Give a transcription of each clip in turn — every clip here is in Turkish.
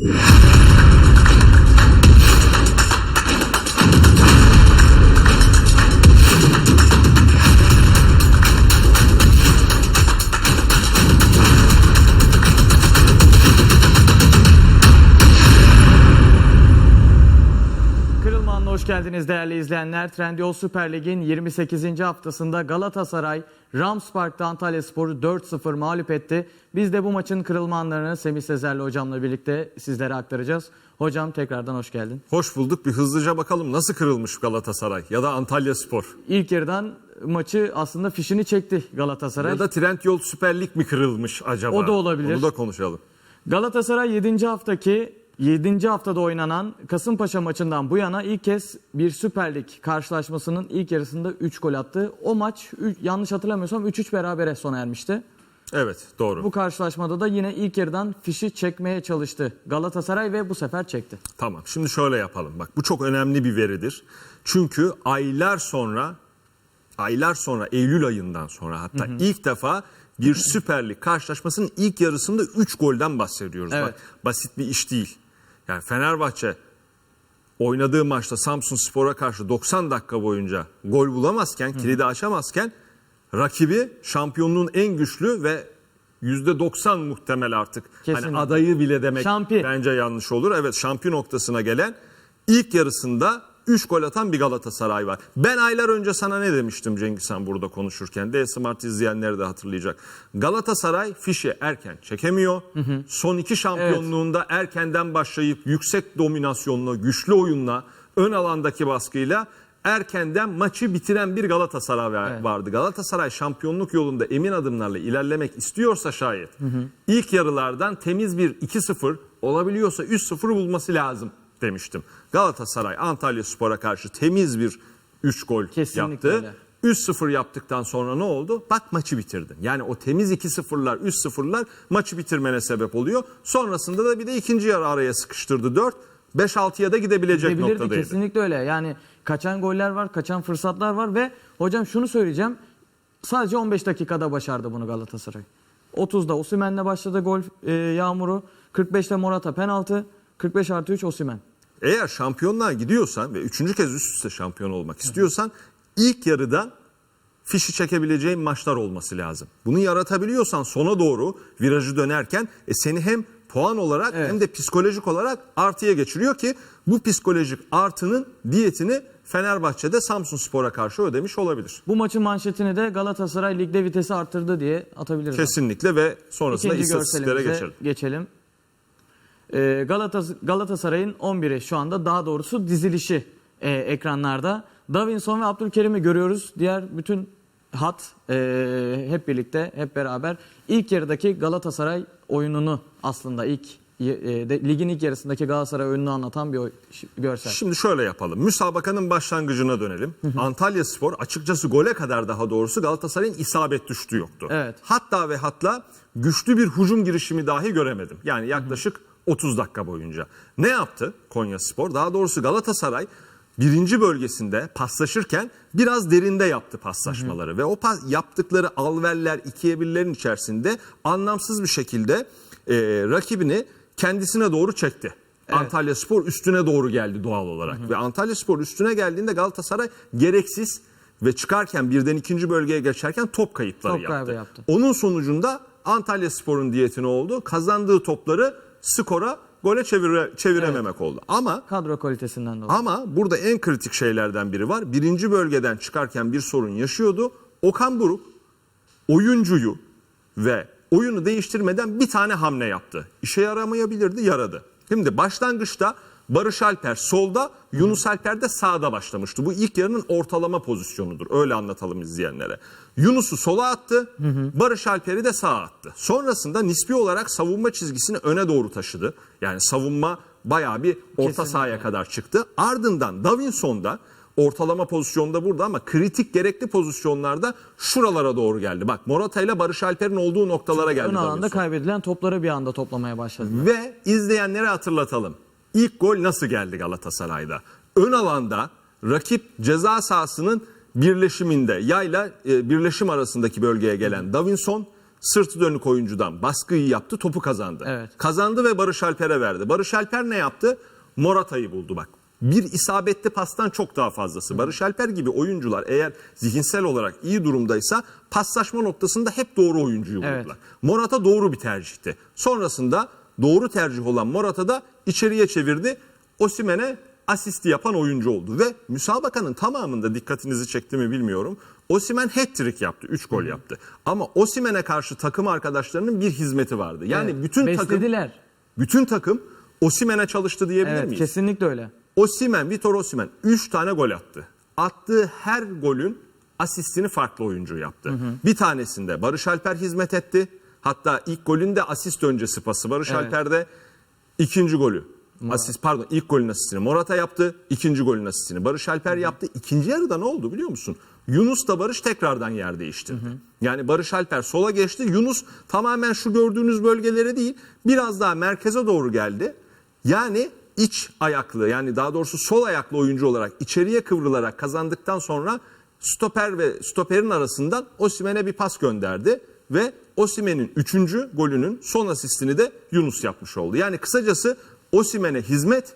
Yeah. Değerli izleyenler. Trendyol Süper Lig'in 28. haftasında Galatasaray Rams Park'ta Antalya Spor'u 4-0 mağlup etti. Biz de bu maçın kırılmanlarını Semih Sezer'le hocamla birlikte sizlere aktaracağız. Hocam tekrardan hoş geldin. Hoş bulduk. Bir hızlıca bakalım nasıl kırılmış Galatasaray ya da Antalya Spor. İlk yarıdan maçı aslında fişini çekti Galatasaray. Ya da Trendyol Süper Lig mi kırılmış acaba? O da olabilir. Onu da konuşalım. Galatasaray 7. haftaki 7. haftada oynanan Kasımpaşa maçından bu yana ilk kez bir Süper Lig karşılaşmasının ilk yarısında 3 gol attı. O maç üç- yanlış hatırlamıyorsam 3-3 berabere sona ermişti. Evet doğru. Bu karşılaşmada da yine ilk yarıdan fişi çekmeye çalıştı Galatasaray ve bu sefer çekti. Tamam şimdi şöyle yapalım. Bak bu çok önemli bir veridir. Çünkü aylar sonra aylar sonra Eylül ayından sonra hatta ilk defa bir Süper Lig karşılaşmasının ilk yarısında 3 golden bahsediyoruz. Evet. Bak basit bir iş değil. Yani Fenerbahçe oynadığı maçta Samsun Spor'a karşı 90 dakika boyunca gol bulamazken, kilidi açamazken rakibi şampiyonluğun en güçlü ve %90 muhtemel artık. Kesinlikle. Hani adayı bile demek Şampiyon. bence yanlış olur. Evet şampiyon noktasına gelen ilk yarısında 3 gol atan bir Galatasaray var. Ben aylar önce sana ne demiştim Cengiz Han burada konuşurken? D Smart izleyenler de hatırlayacak. Galatasaray fişi erken çekemiyor. Son iki şampiyonluğunda erkenden başlayıp yüksek dominasyonla, güçlü oyunla, ön alandaki baskıyla erkenden maçı bitiren bir Galatasaray Evet. vardı. Galatasaray şampiyonluk yolunda emin adımlarla ilerlemek istiyorsa şayet ilk yarılardan temiz bir 2-0 olabiliyorsa 3-0 bulması lazım demiştim. Galatasaray Antalya Spor'a karşı temiz bir 3 gol Kesinlikle yaptı. öyle. 3-0 yaptıktan sonra ne oldu? Bak maçı bitirdin. Yani o temiz 2-0'lar, 3-0'lar maçı bitirmene sebep oluyor. Sonrasında da bir de ikinci yarı araya sıkıştırdı 4. 5-6'ya da gidebilecek noktadaydı. kesinlikle öyle. Yani kaçan goller var, kaçan fırsatlar var ve hocam şunu söyleyeceğim. Sadece 15 dakikada başardı bunu Galatasaray. 30'da Osimhen'le başladı gol e, yağmuru. 45'te Morata penaltı. 45 artı 3 Osimhen. Eğer şampiyonluğa gidiyorsan ve üçüncü kez üst üste şampiyon olmak istiyorsan ilk yarıda fişi çekebileceğin maçlar olması lazım. Bunu yaratabiliyorsan sona doğru virajı dönerken e, seni hem puan olarak Evet. hem de psikolojik olarak artıya geçiriyor ki bu psikolojik artının diyetini Fenerbahçe'de Samsun Spor'a karşı ödemiş olabilir. Bu maçın manşetini de Galatasaray ligde vitesi arttırdı diye atabiliriz. Kesinlikle ve sonrasında İkinci istatistiklere geçelim. geçelim. Ee, Galatas Galatasaray'ın 11'i şu anda daha doğrusu dizilişi e, ekranlarda. Davinson ve Abdülkerim'i görüyoruz. Diğer bütün hat e, hep birlikte hep beraber ilk yarıdaki Galatasaray oyununu aslında ilk e, de, ligin ilk yarısındaki Galatasaray oyununu anlatan bir oy- görsel. Şimdi şöyle yapalım. Müsabakanın başlangıcına dönelim. Antalya Spor açıkçası gole kadar daha doğrusu Galatasaray'ın isabet düştüğü yoktu. Evet. Hatta ve hatta güçlü bir hücum girişimi dahi göremedim. Yani yaklaşık 30 dakika boyunca. Ne yaptı Konya Spor? Daha doğrusu Galatasaray birinci bölgesinde paslaşırken biraz derinde yaptı paslaşmaları. Ve o pas, yaptıkları alveller, ikiye birlerin içerisinde anlamsız bir şekilde e, rakibini kendisine doğru çekti. Antalya Spor üstüne doğru geldi doğal olarak. Ve Antalya Spor üstüne geldiğinde Galatasaray gereksiz ve çıkarken birden ikinci bölgeye geçerken top kayıpları Top yaptı. yaptı. Onun sonucunda Antalya Spor'un diyeti ne oldu? Kazandığı topları skora gole çevire, çevirememek oldu. Ama Kadro kalitesinden dolayı. ama burada en kritik şeylerden biri var. Birinci bölgeden çıkarken bir sorun yaşıyordu. Okan Buruk oyuncuyu ve oyunu değiştirmeden bir tane hamle yaptı. İşe yaramayabilirdi, yaradı. Şimdi başlangıçta Barış Alper solda, Yunus Alper de sağda başlamıştı. Bu ilk yarının ortalama pozisyonudur. Öyle anlatalım izleyenlere. Yunus'u sola attı, Barış Alper'i de sağa attı. Sonrasında nispi olarak savunma çizgisini öne doğru taşıdı. Yani savunma bayağı bir orta Kesinlikle. sahaya kadar çıktı. Ardından Davinson da ortalama pozisyonda burada ama kritik gerekli pozisyonlarda şuralara doğru geldi. Bak Morata ile Barış Alper'in olduğu noktalara geldi Ön alanda Davinson. kaybedilen topları bir anda toplamaya başladı. Ve izleyenlere hatırlatalım. İlk gol nasıl geldi Galatasaray'da? Ön alanda rakip ceza sahasının birleşiminde yayla e, birleşim arasındaki bölgeye gelen Davinson sırtı dönük oyuncudan baskıyı yaptı, topu kazandı. Evet. Kazandı ve Barış Alper'e verdi. Barış Alper ne yaptı? Morata'yı buldu bak. Bir isabetli pastan çok daha fazlası. Barış Alper gibi oyuncular eğer zihinsel olarak iyi durumdaysa paslaşma noktasında hep doğru oyuncuyu buldular. Evet. Morata doğru bir tercihti. Sonrasında doğru tercih olan Morata da içeriye çevirdi. Osimhen'e asisti yapan oyuncu oldu ve müsabakanın tamamında dikkatinizi çekti mi bilmiyorum. Osimhen hat-trick yaptı, 3 gol yaptı. Ama Osimhen'e karşı takım arkadaşlarının bir hizmeti vardı. Yani Evet, bütün takım beslediler. bütün takım Osimhen'e çalıştı diyebilir Evet miyiz? kesinlikle öyle. Osimhen, Vitor Osimhen 3 tane gol attı. Attığı her golün asistini farklı oyuncu yaptı. Bir tanesinde Barış Alper hizmet etti. Hatta ilk golün de asist öncesi pası Barış Evet. Alper'de. ikinci golü asist pardon ilk golün asistini Morata yaptı. ikinci golün asistini Barış Alper yaptı. İkinci yarıda ne oldu biliyor musun? Yunus da Barış tekrardan yer değiştirdi. Yani Barış Alper sola geçti. Yunus tamamen şu gördüğünüz bölgelere değil biraz daha merkeze doğru geldi. Yani iç ayaklı yani daha doğrusu sol ayaklı oyuncu olarak içeriye kıvrılarak kazandıktan sonra stoper ve stoperin arasından Osimhen'e bir pas gönderdi ve Osimhen'in 3. golünün son asistini de Yunus yapmış oldu. Yani kısacası Osimhen'e hizmet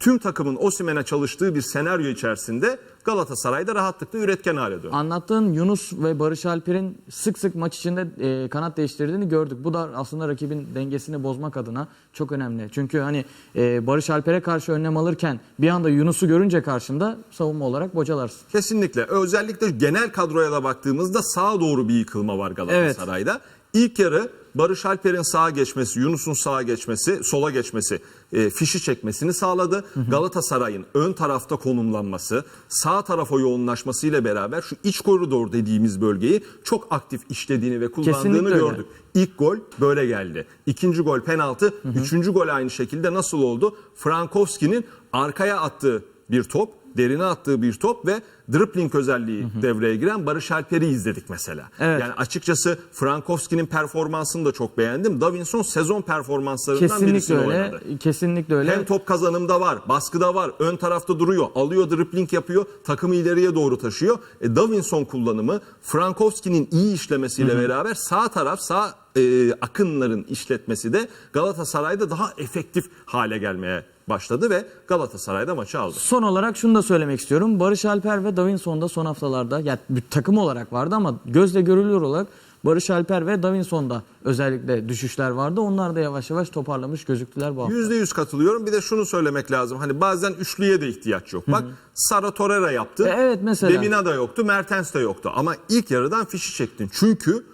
tüm takımın Osimhen'e çalıştığı bir senaryo içerisinde Galatasaray'da rahatlıkla üretken hale döndü. Anlattığın Yunus ve Barış Alper'in sık sık maç içinde e, kanat değiştirdiğini gördük. Bu da aslında rakibin dengesini bozmak adına çok önemli. Çünkü hani e, Barış Alper'e karşı önlem alırken bir anda Yunus'u görünce karşında savunma olarak bocalarsın. Kesinlikle. Özellikle genel kadroya da baktığımızda sağa doğru bir yıkılma var Galatasaray'da. İlk yarı Barış Alper'in sağa geçmesi, Yunus'un sağa geçmesi, sola geçmesi, e, fişi çekmesini sağladı. Galatasaray'ın ön tarafta konumlanması, sağ tarafa yoğunlaşması ile beraber şu iç koridor dediğimiz bölgeyi çok aktif işlediğini ve kullandığını Kesinlikle öyle. gördük. İlk gol böyle geldi. İkinci gol penaltı. Üçüncü gol aynı şekilde nasıl oldu? Frankowski'nin arkaya attığı bir top, derine attığı bir top ve dribbling özelliği devreye giren Barış Alper'i izledik mesela. Evet. Yani açıkçası Frankowski'nin performansını da çok beğendim. Davinson sezon performanslarından Kesinlikle birisini öyle. oynadı. Kesinlikle öyle. Hem top kazanımda var, baskıda var, ön tarafta duruyor, alıyor, dribbling yapıyor, takımı ileriye doğru taşıyor. E, Davinson kullanımı Frankowski'nin iyi işlemesiyle beraber sağ taraf, sağ e, akınların işletmesi de Galatasaray'da daha efektif hale gelmeye başladı ve Galatasaray'da maçı aldı. Son olarak şunu da söylemek istiyorum. Barış Alper ve Davinson da son haftalarda yani bir takım olarak vardı ama gözle görülüyor olarak Barış Alper ve Davinson'da özellikle düşüşler vardı. Onlar da yavaş yavaş toparlamış gözüktüler bu hafta. %100 katılıyorum. Bir de şunu söylemek lazım. Hani bazen üçlüye de ihtiyaç yok. Bak Sara Torreira yaptı. E, evet mesela. Lemina da yoktu, Mertens de yoktu. Ama ilk yarıdan fişi çektin. Çünkü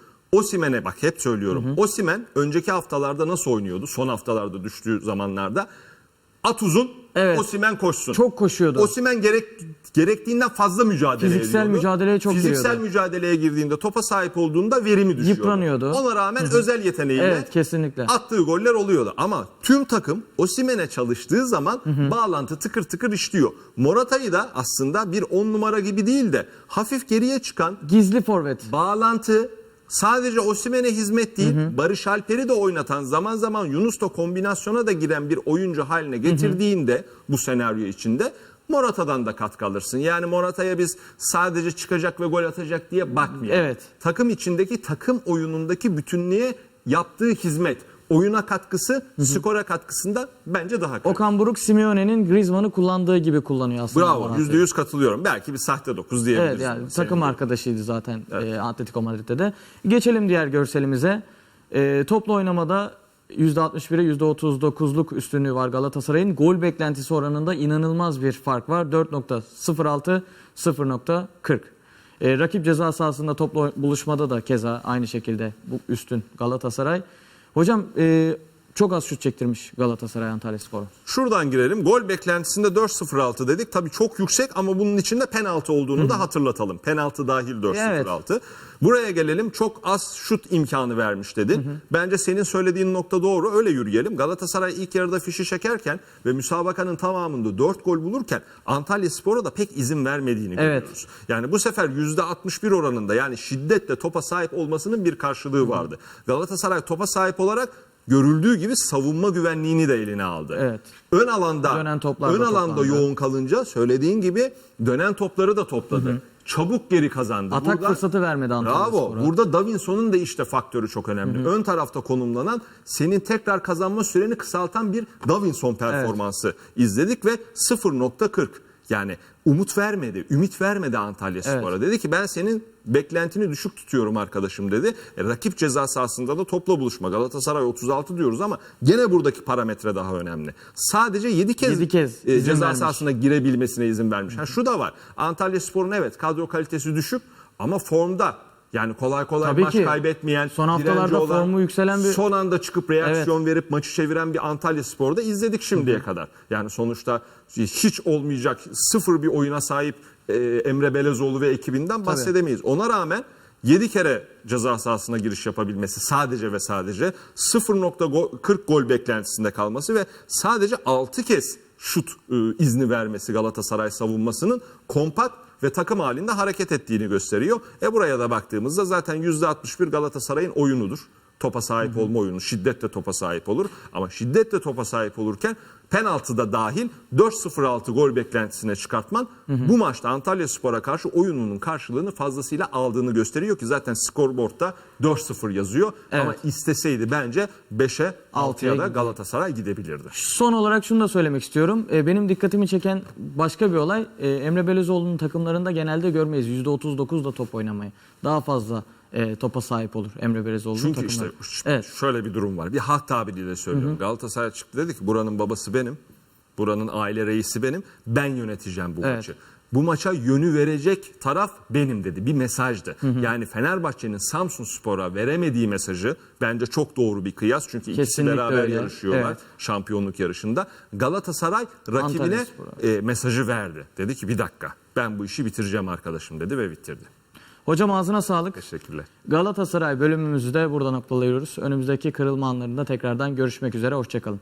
Osimen'e bak hep söylüyorum. Osimen önceki haftalarda nasıl oynuyordu? Son haftalarda düştüğü zamanlarda. At uzun, Evet. Osimen koşsun. Çok koşuyordu. Osimen gerek gerektiğinden fazla mücadele Fiziksel ediyordu. mücadeleye çok Fiziksel giriyordu. mücadeleye girdiğinde topa sahip olduğunda verimi düşüyordu. Yıpranıyordu. Ona rağmen özel yeteneğiyle Evet, kesinlikle. attığı goller oluyordu. Ama tüm takım Osimen'e çalıştığı zaman bağlantı tıkır tıkır işliyor. Morata'yı da aslında bir on numara gibi değil de hafif geriye çıkan Gizli forvet. bağlantı sadece Osimen'e hizmet değil Barış Alper'i de oynatan zaman zaman Yunus'la kombinasyona da giren bir oyuncu haline getirdiğinde bu senaryo içinde Morata'dan da katkı alırsın. Yani Morata'ya biz sadece çıkacak ve gol atacak diye bakmayalım. Evet. Takım içindeki takım oyunundaki bütünlüğe yaptığı hizmet, oyuna katkısı, skora katkısında bence daha kötü. Okan Buruk Simeone'nin Griezmann'ı kullandığı gibi kullanıyor aslında. Bravo, yüzde yüz katılıyorum. Belki bir sahte dokuz diyebiliriz. Evet yani Senin takım arkadaşıydı zaten e, Atletico Madrid'de de. Geçelim diğer görselimize. E, toplu oynamada %61'e %39'luk üstünlüğü var Galatasaray'ın. Gol beklentisi oranında inanılmaz bir fark var. 4.06 0.40. E, rakip ceza sahasında toplu buluşmada da keza aynı şekilde bu üstün Galatasaray. Hocam e, çok az şut çektirmiş Galatasaray Antalya Sporu. Şuradan girelim. Gol beklentisinde 4-0-6 dedik. Tabii çok yüksek ama bunun içinde penaltı olduğunu da hatırlatalım. Penaltı dahil 4-0-6. Buraya gelelim. Çok az şut imkanı vermiş dedin. Bence senin söylediğin nokta doğru. Öyle yürüyelim. Galatasaray ilk yarıda fişi çekerken ve müsabakanın tamamında 4 gol bulurken Antalya Spor'a da pek izin vermediğini Evet. görüyoruz. Yani bu sefer %61 oranında yani şiddetle topa sahip olmasının bir karşılığı vardı. Galatasaray topa sahip olarak görüldüğü gibi savunma güvenliğini de eline aldı. Evet. Ön alanda Dönen toplar ön da alanda toplandı. yoğun kalınca söylediğin gibi dönen topları da topladı. çabuk geri kazandı. Atak fırsatı vermedi Antalya Bravo. Spor'a. Burada Davinson'un da işte faktörü çok önemli. Ön tarafta konumlanan senin tekrar kazanma süreni kısaltan bir Davinson performansı izledik ve 0.40 yani umut vermedi, ümit vermedi Antalya Spor'a. Dedi ki ben senin beklentini düşük tutuyorum arkadaşım dedi. E, rakip ceza sahasında da topla buluşma. Galatasaray 36 diyoruz ama gene buradaki parametre daha önemli. Sadece 7 kez, Yedi kez e, ceza vermiş. sahasına girebilmesine izin vermiş. Ha, şu da var. Antalya Spor'un evet kadro kalitesi düşük ama formda. Yani kolay kolay Tabii maç ki. kaybetmeyen, Son haftalarda olan, formu yükselen bir- son anda çıkıp reaksiyon verip maçı çeviren bir Antalya Spor'da izledik şimdiye kadar. Yani sonuçta hiç olmayacak sıfır bir oyuna sahip e, Emre Belezoğlu ve ekibinden bahsedemeyiz. Ona rağmen 7 kere ceza sahasına giriş yapabilmesi sadece ve sadece 0.40 gol beklentisinde kalması ve sadece 6 kez şut e, izni vermesi Galatasaray savunmasının kompakt ve takım halinde hareket ettiğini gösteriyor. E buraya da baktığımızda zaten %61 Galatasaray'ın oyunudur. Topa sahip olma oyunu şiddetle topa sahip olur. Ama şiddetle topa sahip olurken penaltıda dahil 4-0-6 gol beklentisine çıkartman bu maçta Antalya Spor'a karşı oyununun karşılığını fazlasıyla aldığını gösteriyor ki zaten skorboardta 4-0 yazıyor. Ama isteseydi bence 5'e 6'ya Altıya da. Galatasaray gidebilirdi. Son olarak şunu da söylemek istiyorum. E, benim dikkatimi çeken başka bir olay e, Emre Belözoğlu'nun takımlarında genelde görmeyiz %39 da top oynamayı. Daha fazla e, topa sahip olur Emre Belözoğlu'nun Çünkü işte takımları. ş- Evet. şöyle bir durum var. Bir halk tabiriyle söylüyorum. Galatasaray çıktı dedi ki buranın babası benim. Buranın aile reisi benim. Ben yöneteceğim bu Evet. maçı. Bu maça yönü verecek taraf benim dedi. Bir mesajdı. Yani Fenerbahçe'nin Samsun Spor'a veremediği mesajı bence çok doğru bir kıyas. Çünkü ikisi Kesinlikle beraber öyle. yarışıyorlar Evet. şampiyonluk yarışında. Galatasaray rakibine e, mesajı verdi. Dedi ki bir dakika ben bu işi bitireceğim arkadaşım dedi ve bitirdi. Hocam ağzına sağlık. Teşekkürler. Galatasaray bölümümüzü de burada noktalıyoruz. Önümüzdeki kırılma anlarında tekrardan görüşmek üzere. Hoşçakalın.